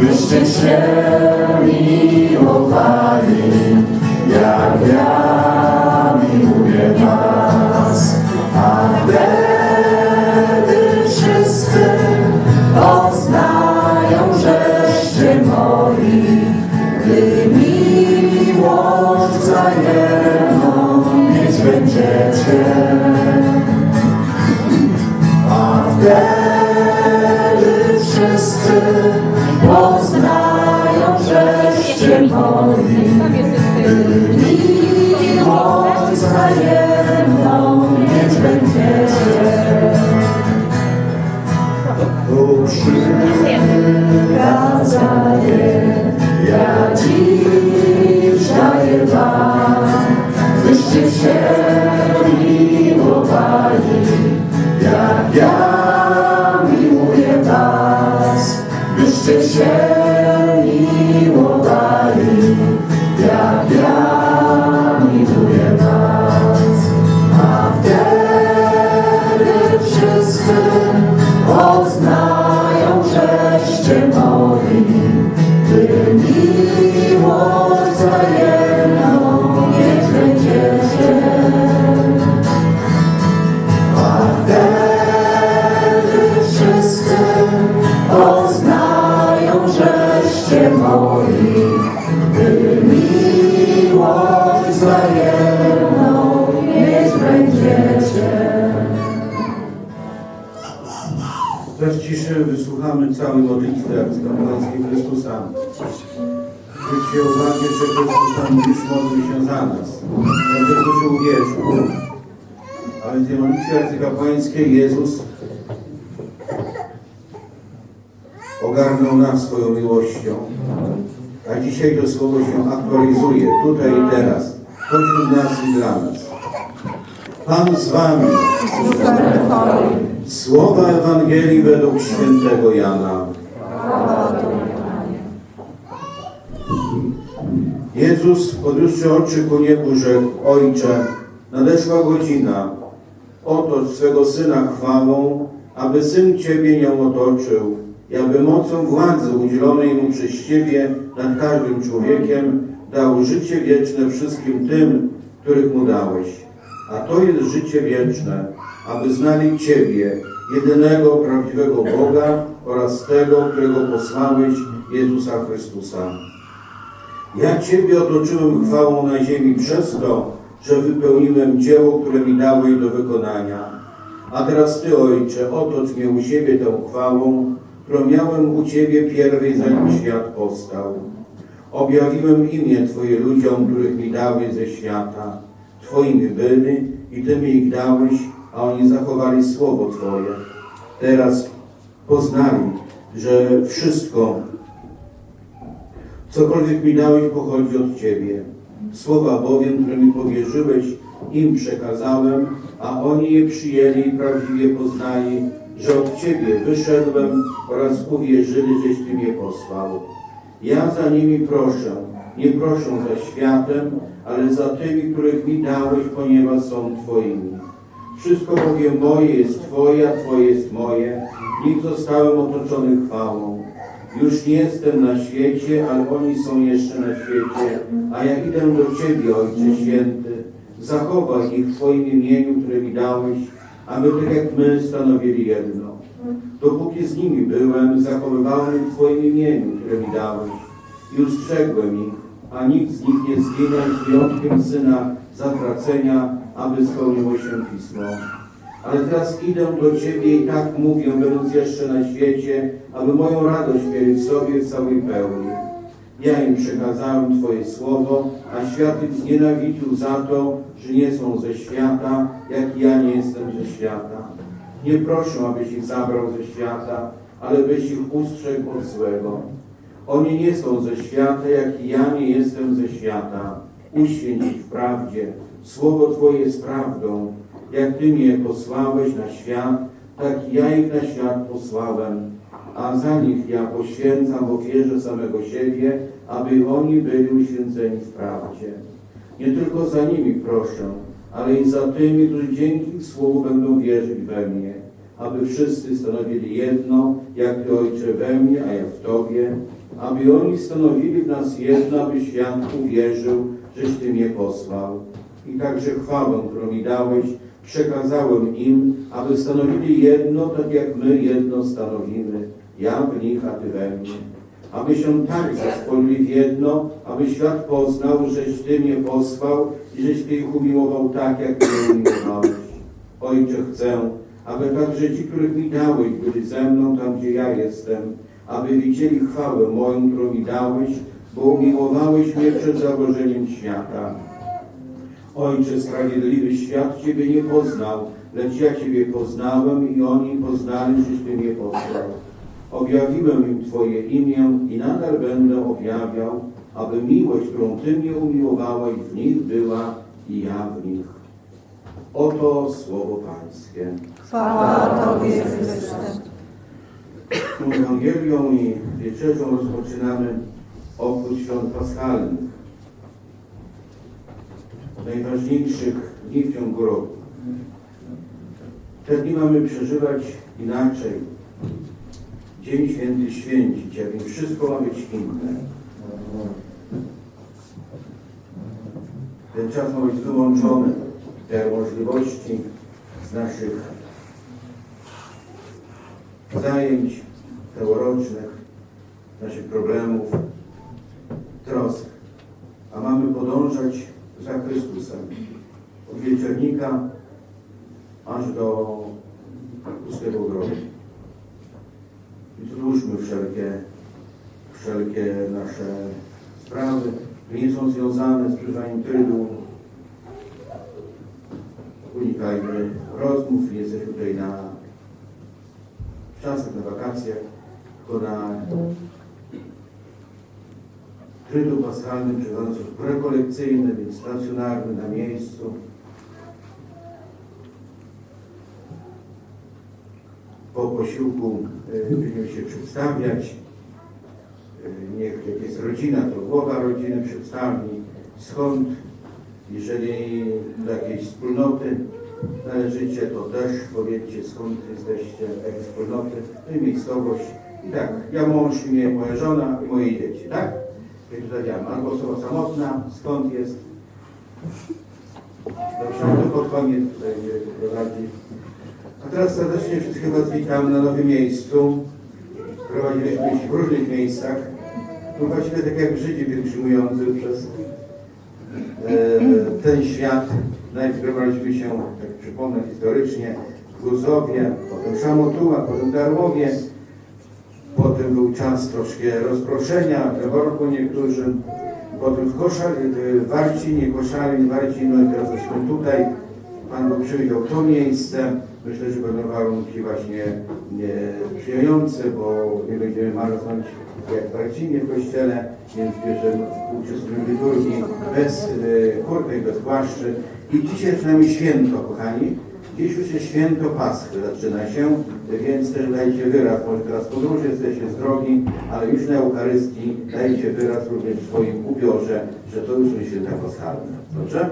byście się miłowali, jak ja miłuję was. A wtedy wszyscy poznają, żeście moi, gdy miłość wzajemną mieć będziecie. Teraz ciszy wysłuchamy całej modlitwy arcykapłańskiej Chrystusa. Zwróćcie uwagę, że Chrystus sam już modlił się za nas, za tych, którzy uwierzą. A więc w modlitwie arcykapłańskiej Jezus ogarnął nas swoją miłością. A dzisiaj to słowo się aktualizuje, tutaj i teraz, pośród nas i dla nas. Pan z wami. Słowa Ewangelii według świętego Jana. Jezus, podniósłszy oczy ku niebu, rzekł, Ojcze, nadeszła godzina, otocz swego Syna chwałą, aby Syn Ciebie nią otoczył i aby mocą władzy udzielonej Mu przez Ciebie nad każdym człowiekiem dał życie wieczne wszystkim tym, których Mu dałeś. A to jest życie wieczne, aby znali Ciebie, jedynego prawdziwego Boga oraz tego, którego posłałeś, Jezusa Chrystusa. Ja Ciebie otoczyłem chwałą na ziemi przez to, że wypełniłem dzieło, które mi dałeś do wykonania. A teraz Ty, Ojcze, otocz mnie u siebie tą chwałą, którą miałem u Ciebie pierwej, zanim świat powstał. Objawiłem imię Twoje ludziom, których mi dałeś ze świata. Twoimi byli i Ty mi ich dałeś, a oni zachowali słowo Twoje. Teraz poznali, że wszystko, cokolwiek mi dałeś, pochodzi od Ciebie. Słowa bowiem, które mi powierzyłeś, im przekazałem, a oni je przyjęli i prawdziwie poznali, że od Ciebie wyszedłem oraz uwierzyli, żeś Ty mnie posłał. Ja za nimi proszę, nie proszę za światem, ale za tymi, których mi dałeś, ponieważ są Twoimi. Wszystko bowiem moje jest Twoje, a Twoje jest moje. W nich zostałem otoczony chwałą. Już nie jestem na świecie, ale oni są jeszcze na świecie, a ja idę do Ciebie, Ojcze Święty. Zachowaj ich w Twoim imieniu, które mi dałeś, aby tak jak my stanowili jedno. Dopóki z nimi byłem, zachowywałem ich w Twoim imieniu, które mi dałeś i ustrzegłem ich, a nikt z nich nie zginął z wyjątkiem Syna zatracenia, aby spełniło się Pismo. Ale teraz idę do Ciebie i tak mówię, będąc jeszcze na świecie, aby moją radość mieli w sobie w całej pełni. Ja im przekazałem Twoje słowo, a świat ich znienawidził za to, że nie są ze świata, jak ja nie jestem ze świata. Nie proszę, abyś ich zabrał ze świata, ale byś ich ustrzegł od złego. Oni nie są ze świata, jak i ja nie jestem ze świata. Uświęć ich w prawdzie. Słowo Twoje jest prawdą. Jak Ty mnie posłałeś na świat, tak ja ich na świat posłałem. A za nich ja poświęcam ofierze samego siebie, aby oni byli uświęceni w prawdzie. Nie tylko za nimi proszę, ale i za tymi, którzy dzięki słowu będą wierzyć we mnie. aby wszyscy stanowili jedno, jak Ty Ojcze we mnie, a ja w Tobie, aby oni stanowili w nas jedno, aby świat uwierzył, żeś Ty mnie posłał. I także chwałę, którą mi dałeś, przekazałem im, aby stanowili jedno, tak jak my jedno stanowimy, ja w nich, a Ty we mnie. Aby się tak zaspolili w jedno, aby świat poznał, żeś Ty mnie posłał i żeś Ty ich umiłował tak, jak Ty umiłowałeś. Ojcze, chcę, aby także ci, których mi dałeś, byli ze mną tam, gdzie ja jestem, aby widzieli chwałę moją, którą mi dałeś, bo umiłowałeś mnie przed założeniem świata. Ojcze sprawiedliwy, świat Ciebie nie poznał, lecz ja Ciebie poznałem i oni poznali, żeś Ty mnie posłał. Objawiłem im Twoje imię i nadal będę objawiał, aby miłość, którą Ty mnie umiłowałeś, w nich była i ja w nich. Oto słowo Pańskie. Chwała Tobie, Chryste. Tą Ewangelią i wieczerzą rozpoczynamy obchód świąt paschalnych. Najważniejszych dni w ciągu roku. Te dni mamy przeżywać inaczej. Dzień Święty święcić, i wszystko ma być inne. Ten czas ma być wyłączony. Te możliwości z naszych zajęć teorocznych, naszych problemów, trosk, a mamy podążać za Chrystusem od wieczernika aż do pustego grobu. I złóżmy wszelkie, wszelkie nasze sprawy, które nie są związane z przeżywaniem trydu. Unikajmy rozmów, jesteśmy tutaj na w czasach na tylko na trydu paschalnym, w rekolekcyjny, więc stacjonarny, na miejscu. Po posiłku y, będziemy się przedstawiać. Y, Niech jak jest rodzina, to głowa rodziny przedstawi, skąd, jeżeli do jakiejś wspólnoty należycie, to też powiedzcie skąd jesteście, jakiej wspólnoty, no i miejscowość. I tak, ja mąż, imię, moja żona i moje dzieci, tak? Jak zostawiamy, albo osoba samotna, skąd jest. Dobrze, to pod koniec tutaj mnie prowadzi. A teraz serdecznie wszystkich Was witam na nowym miejscu. Prowadziliśmy się w różnych miejscach. No właściwie tak jak Żydzi pielgrzymujący przez ten świat. Najpierw się, tak przypomnę historycznie, w Gruzowie, potem Szamotuła, potem Darłowie. Potem był czas troszkę rozproszenia, w worku niektórzy. Potem w Koszar, w Warcinie, Koszalin, Warcin, no i teraz jesteśmy tutaj. Pan Bóg przywitał to miejsce. Myślę, że będą warunki właśnie nie, sprzyjające, bo nie będziemy marznąć jak w Warcinie w kościele, więc bierzemy uczestniczymy w liturgii bez y, kurtek, bez płaszczy. I dzisiaj zaczynamy święto, kochani. Dziś już jest święto Paschy, zaczyna się, więc też dajcie wyraz, może teraz podróży jesteście z drogi, ale już na Eucharystii dajcie wyraz również w swoim ubiorze, że to już jest święta paschalne. Dobrze?